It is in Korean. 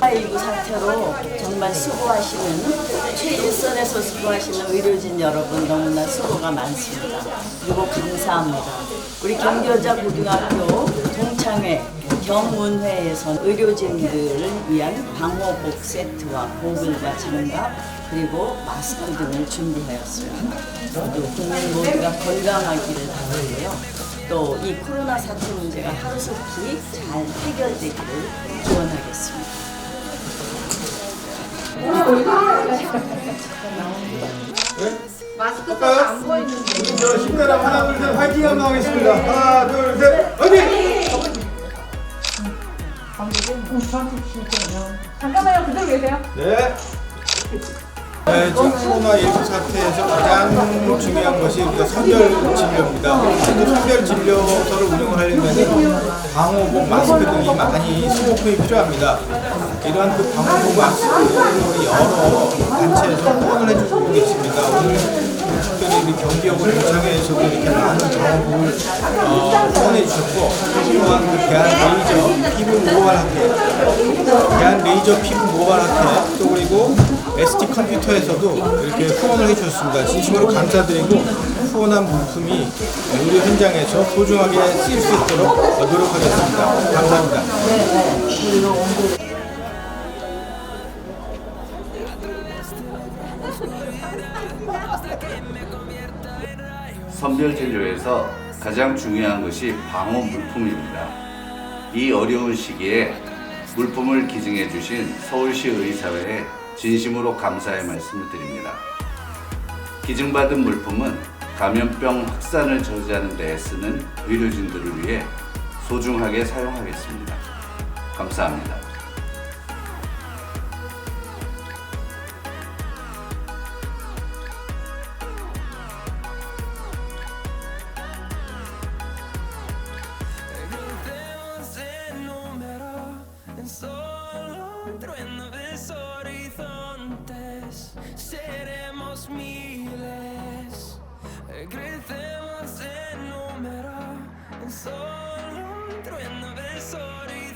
코로나19 사태로 정말 수고하시는 최일선에서 수고하시는 의료진 여러분 너무나 수고가 많습니다. 그리고 감사합니다. 우리 경기여자 고등학교 동창회 경운회에서 의료진들을 위한 방호복 세트와 고글과 장갑 그리고 마스크 등을 준비하였어요. 모두 국민 모두가 건강하기를 바라고요. 또 이 코로나 사태 문제가 하루속히 잘 해결되기를 기원하겠습니다. 마스크가 안 보이는데. 저 신나라 하나 둘 셋 화이팅 한번 하겠습니다. 하나 둘셋 화이팅! 잠깐만요, 그대로 계세요. 네. 네, 지금 코로나19 사태에서 가장 중요한 것이 우리가 선별 진료입니다. 근데 선별 진료소를 운영을 하려면 방호복, 마스크 등이 많이 수급이 필요합니다. 이러한 그 방호복, 마스크를 우리 여러 단체에서 후원을 해주고 계십니다. 특별히 우리 경기역을 동창회에서도 이렇게 많은 방호복을 어, 후원해 주셨고 또한 그 대한 레이저 피부 모발학회 대한 레이저 피부 모발학회 또 그리고 SD 컴퓨터에서도 이렇게 후원을 해주셨습니다. 진심으로 감사드리고 후원한 물품이 의료 현장에서 소중하게 쓰일 수 있도록 노력하겠습니다. 감사합니다. 선별 진료에서 가장 중요한 것이 방호 물품입니다. 이 어려운 시기에 물품을 기증해 주신 서울시 의사회에 진심으로 감사의 말씀을 드립니다. 기증받은 물품은 감염병 확산을 저지하는 데 쓰는 의료진들을 위해 소중하게 사용하겠습니다. 감사합니다. solo un trueno del sole